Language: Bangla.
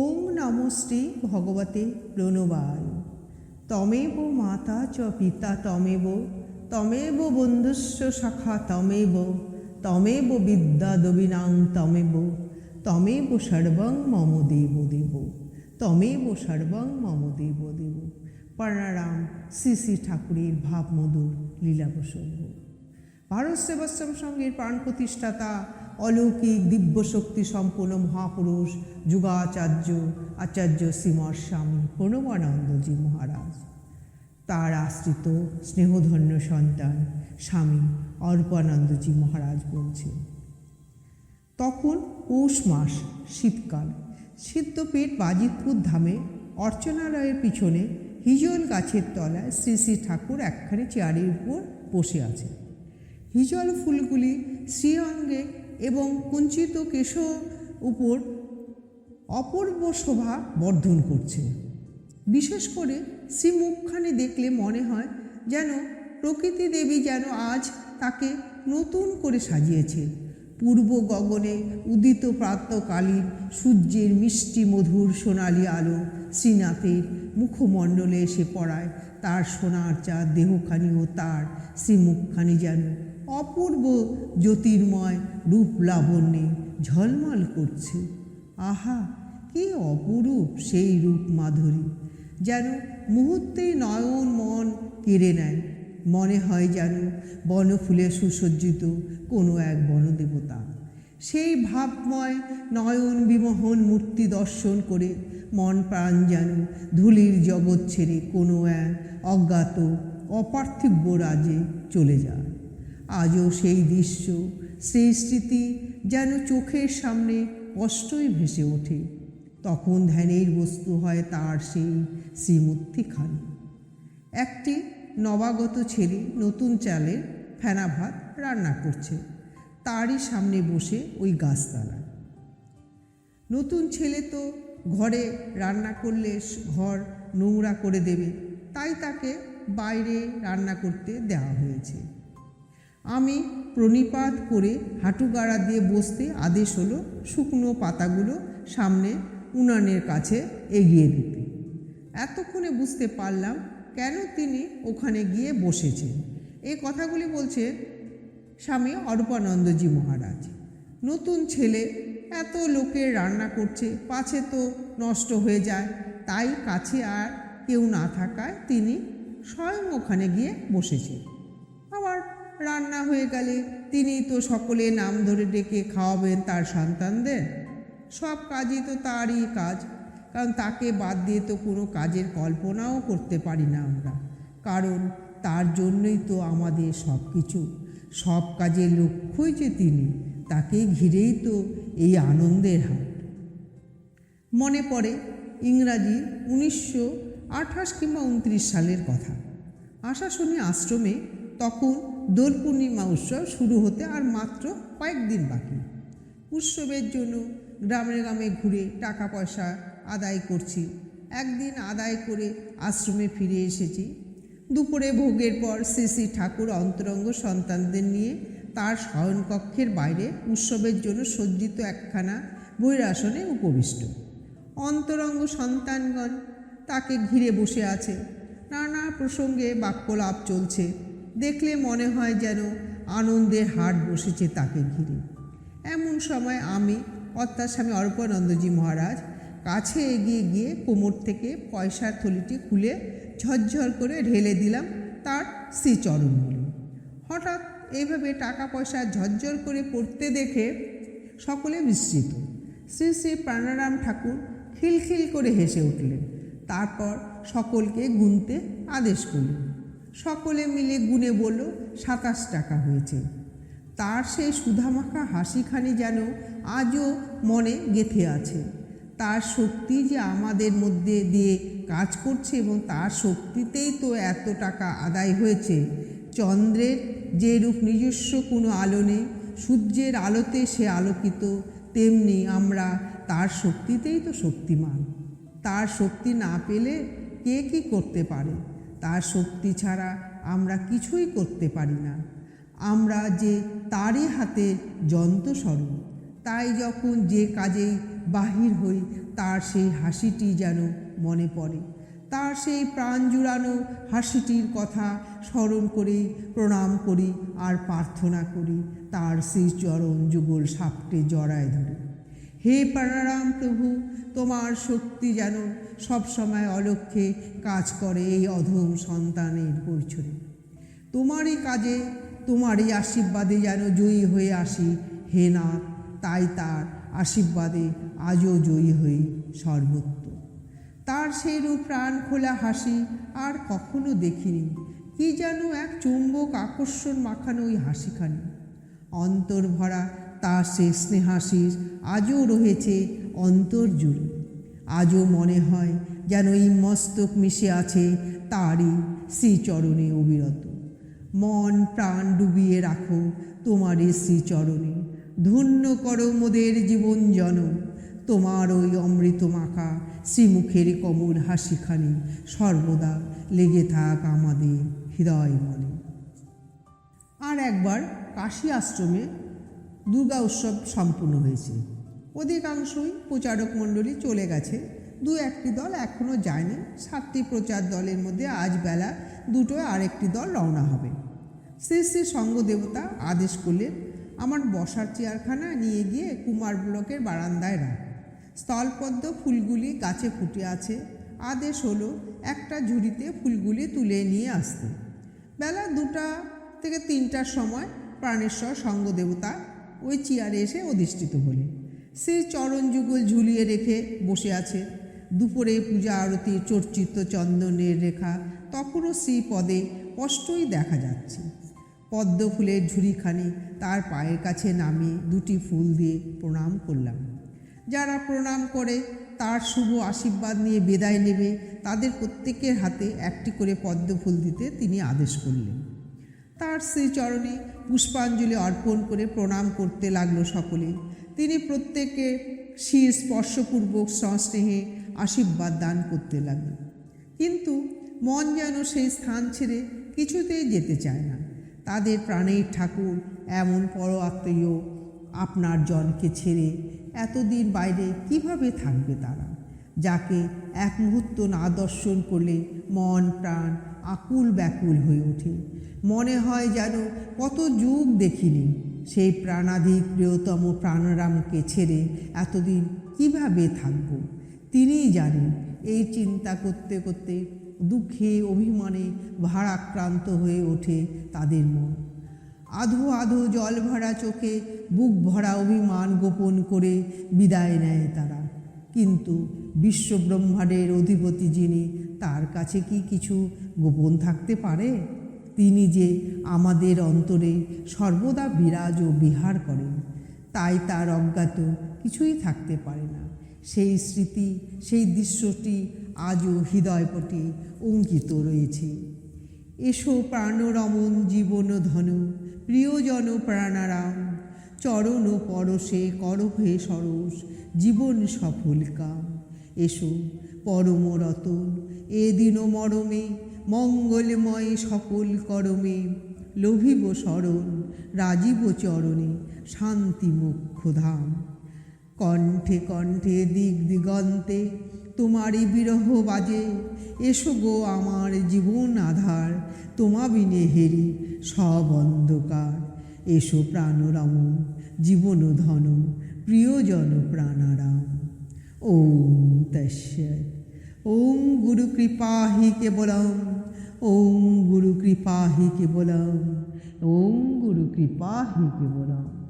ওং নমস্তে ভগবতে প্রণবায়। তমেব মাতা চ পিতা তমেব তমেব বন্ধুস্ব শাখা তমেব তমেব বিদ্যা দবিনাং তমেব তমেব সর্বং মম দেব দেব, তমেব সর্বং মম দেব দেব। প্রণারাম শ্রী শ্রী ঠাকুরের ভাবমধুর লীলা প্রসঙ্গ ভারত সেবাশ্রম সঙ্গের প্রাণ প্রতিষ্ঠাতা অলৌকিক দিব্য শক্তি সম্পন্ন মহাপুরুষ যুগাচার্য আচার্য শ্রীমর স্বামী প্রণবানন্দজি মহারাজ। তার আশ্রিত স্নেহধন্য সন্তান স্বামী অর্পানন্দজি মহারাজ বলছেন, তখন পৌষ মাস, শীতকাল। সিদ্ধপীঠ বাজিতপুর ধামে অর্চনালয়ের পিছনে হিজল গাছের তলায় শ্রী শ্রী ঠাকুর একখানি চেয়ারের উপর বসে আছে হিজল ফুলগুলি শ্রীঅঙ্গে এবং কুঞ্চিত কেশ উপর অপূর্ব শোভা বর্ধন করছে। বিশেষ করে শ্রীমুখখানি দেখলে মনে হয় যেন প্রকৃতি দেবী যেন আজ তাকে নতুন করে সাজিয়েছে। পূর্ব গগনে উদিত প্রাতকালীন সূর্যের মিষ্টি মধুর সোনালি আলো শ্রীনাথের মুখমণ্ডলে এসে পড়ায়। তার সোনার চাঁদ দেহখানিও তার শ্রীমুখখানি যেন অপূর্ব জ্যোতির্ময় রূপ লাবণ্যে ঝলমল করছে। আহা, কি অপরূপ সেই রূপ মাধুরী, যেন মুহূর্তেই নয়ন মন কেড়ে নেয়। মনে হয় যেন বনফুলে সুসজ্জিত কোনো এক বনদেবতা। সেই ভাবময় নয়ন বিমোহন মূর্তি দর্শন করে মন প্রাণ যেন ধুলির জগৎ ছেড়ে কোনো এক অজ্ঞাত অপার্থিব্য রাজে চলে যায়। আজও সেই দৃশ্য সেই স্মৃতি যেন চোখের সামনে কষ্টই ভেসে ওঠে। তখন ধ্যানের বস্তু হয় তার সেই শ্রীমূর্তিখানি একটি নবাগত ছেলে নতুন চালের ফেনা ভাত রান্না করছে। তারই সামনে বসে ওই গাছতলায় নতুন ছেলে তো ঘরে রান্না করলে ঘর নোংরা করে দেবে। তাই তাকে বাইরে রান্না করতে দেওয়া হয়েছে। আমি প্রণিপাত করে হাঁটুগাড়া দিয়ে বসতে আদেশ হলো শুকনো পাতাগুলো সামনে উনানের কাছে এগিয়ে দিতে। এতক্ষণে বুঝতে পারলাম কেন তিনি ওখানে গিয়ে বসেছেন। এই কথাগুলি বলছে স্বামী অরূপানন্দজি মহারাজ। নতুন ছেলে, এত লোকের রান্না করছে, পাছে তো নষ্ট হয়ে যায়, তাই কাছে আর কেউ না থাকায় তিনি স্বয়ং ওখানে গিয়ে বসেছেন। আবার রান্না হয়ে গেলে তিনি তো সকলে নাম ধরে ডেকে খাওয়াবেন তার সন্তানদের। সব কাজই তো তারই কাজ, কারণ তাকে বাদ দিয়ে তো কোনো কাজের কল্পনাও করতে পারি না আমরা। কারণ তার জন্যই তো আমাদের সব কিছু সব কাজের লক্ষ্যই যে তিনি, তাকে ঘিরেই তো এই আনন্দের হাট। মনে পড়ে ইংরাজি উনিশশো আঠাশ কিংবা উনত্রিশ সালের কথা। আশাশুনি আশ্রমে তখন দোল পূর্ণিমা উৎসব শুরু হতে আর মাত্র কয়েকদিন বাকি। উৎসবের জন্য গ্রামে গ্রামে ঘুরে টাকা পয়সা আদায় করছি। একদিন আদায় করে আশ্রমে ফিরে এসেছি। দুপুরে ভোগের পর শ্রী শ্রী ঠাকুর অন্তরঙ্গ সন্তানদের নিয়ে তার শয়নকক্ষের বাইরে উৎসবের জন্য সজ্জিত একখানা বৈরাসনে উপবিষ্ট। অন্তরঙ্গ সন্তানগণ তাকে ঘিরে বসে আছে। নানা প্রসঙ্গে বাক্যলাপ চলছে। দেখলে মনে হয় যেন আনন্দের হাট বসেছে তাকে ঘিরে। এমন সময় আমি, অর্থাৎ স্বামী অর্পানন্দজি মহারাজ, কাছে এগিয়ে গিয়ে কোমর থেকে পয়সার থলিটি খুলে ঝরঝর করে ঢেলে দিলাম তার শ্রীচরণগুলি হঠাৎ এইভাবে টাকা পয়সা ঝরঝর করে পড়তে দেখে সকলে বিস্মিত। শ্রী শ্রী প্রাণারাম ঠাকুর খিলখিল করে হেসে উঠলেন। তারপর সকলকে গুনতে আদেশ করলেন। সকলে মিলে গুনে বলল, সাতাশ টাকা হয়েছে। তার সেই সুধামাখা হাসিখানি যেন আজও মনে গেথে আছে। তার শক্তি যে আমাদের মধ্যে দিয়ে কাজ করছে এবং তার শক্তিতেই তো এত টাকা আদায় হয়েছে। চন্দ্রের যে রূপ নিজস্ব কোনো আলো নেই, সূর্যের আলোতে সে আলোকিত, তেমনি আমরা তার শক্তিতেই তো শক্তিমান। তার শক্তি না পেলে কে কি করতে পারে? তার শক্তি ছাড়া আমরা কিছুই করতে পারি না। আমরা যে তারই হাতে যন্ত্রস্বরূপ তাই যখন যে কাজেই বাহির হই, তার সেই হাসিটি যেন মনে পড়ে। তার সেই প্রাণ জুড়ানো হাসিটির কথা স্মরণ করে, প্রণাম করি আর প্রার্থনা করি, তার সেই চরণ যুগল সাপটে জড়ায় ধরে। হে প্রাণারাম প্রভু তোমার শক্তি যেন সবসময় অলক্ষ্যে কাজ করে এই অধম সন্তানের পরিচয়ে। তোমারই কাজে, তোমারই আশীর্বাদে যেন জয়ী হয়ে আসি। হে নাথ, তাই তার আশীর্বাদে আজও জয়ী হই সর্বত্র। তার সেই রূপ প্রাণ খোলা হাসি আর কখনো দেখিনি। কি যেন এক চুম্বক আকর্ষণ মাখানো ওই হাসিখানি। অন্তর ভরা তার সে স্নেহাশিস আজও রয়েছে অন্তর জুড়ে। আজও মনে হয় যেন এই মস্তক মিশে আছে তারই শ্রীচরণে অবিরত। মন প্রাণ ডুবিয়ে রাখো তোমার তোমারই শ্রীচরণে। ধন্য করো মোদের জীবন জন তোমার ওই অমৃত মাখা শ্রীমুখের কমল হাসিখানি সর্বদা লেগে থাক আমাদের হৃদয় মনে। আর একবার কাশী আশ্রমে দুর্গা উৎসব সম্পূর্ণ হয়েছে। অধিকাংশই প্রচারক মণ্ডলী চলে গেছে। দু একটি দল এখনও যায়নি। সাতটি প্রচার দলের মধ্যে আজ বেলা দুটো আরেকটি দল রওনা হবে। শ্রী শ্রী সঙ্গ দেবতা আদেশ করলেন, আমার বসার চেয়ারখানা নিয়ে গিয়ে কুমার ব্লকের বারান্দায় রাখ। স্থলপদ্ম ফুলগুলি গাছে ফুটে আছে। আদেশ হলো একটা ঝুড়িতে ফুলগুলি তুলে নিয়ে আসতে। বেলা দুটা থেকে তিনটার সময় প্রাণেশ্বর সঙ্গ দেবতা ওই চেয়ারে এসে অধিষ্ঠিত হলেন। শ্রী চরণ যুগল ঝুলিয়ে রেখে বসে আছে। দুপুরে পূজা আরতি চর্চিত চন্দনের রেখা তখনও শ্রী পদে স্পষ্টই দেখা যাচ্ছে। পদ্ম ফুলের ঝুড়িখানি তার পায়ের কাছে নামিয়ে দুটি ফুল দিয়ে প্রণাম করলাম। যারা প্রণাম করে, তার শুভ আশীর্বাদ নিয়ে বিদায় নেবে, তাদের প্রত্যেকের হাতে একটি করে পদ্ম ফুল দিতে তিনি আদেশ করলেন। তার শ্রীচরণে পুষ্পাঞ্জলি অর্পণ করে প্রণাম করতে লাগল সকলে। তিনি প্রত্যেকে শির স্পর্শপূর্বক সস্নেহে আশীর্বাদ দান করতে লাগলেন। কিন্তু মন যেন সেই স্থান ছেড়ে কিছুতেই যেতে চায় না। তাদের প্রাণের ঠাকুর এমন পর আত্মীয় আপনার জনকে ছেড়ে এতদিন বাইরে কীভাবে থাকবে তারা? যাকে এক মুহূর্ত না দর্শন করলে মন, প্রাণ আকুল ব্যাকুল হয়ে ওঠে। মনে হয় যেন কত যুগ দেখিনি। সেই প্রাণাধিক প্রিয়তম প্রাণরামকে ছেড়ে এতদিন কীভাবে থাকব? তিনিই জানেন, এই চিন্তা করতে করতে দুঃখে, অভিমানে ভারাক্রান্ত হয়ে ওঠে তাদের মন। আধো আধো জল ভরা চোখে বুক ভরা অভিমান গোপন করে বিদায় নেয় তারা। কিন্তু বিশ্বব্রহ্মাণ্ডের অধিপতি যিনি, তার কাছে কি কিছু গোপন থাকতে পারে? তিনি যে আমাদের অন্তরে সর্বদা বিরাজ ও বিহার করেন, তাই তার অজ্ঞাত কিছুই থাকতে পারে না। সেই স্মৃতি, সেই দৃশ্যটি আজও হৃদয়পটে অঙ্কিত রয়েছে। এসো প্রাণরমন জীবন ধনু, প্রিয়জন প্রাণারাম, চরণ পরশে করহে সরস, জীবন সফল কাম। এসো পরম রতন এ দিন মরমে মঙ্গলময় সকল করমে লোভিব স্মরণ রাজীব চরণে শান্তি মোক্ষধাম। কণ্ঠে কণ্ঠে দিক দিগন্তে তোমারই বিরহ বাজে, এসো গো আমার জীবন আধার, তোমা বিনে হেরি সব অন্ধকার। এসো প্রাণরাম, জীবন ধন প্রিয়জন প্রাণারাম। ওম তস্য। ওম গুরু কৃপা হি কেবলম, ওম গুরু কৃপা হি কেবলম, ওম গুরু কৃপা হি কেবলম।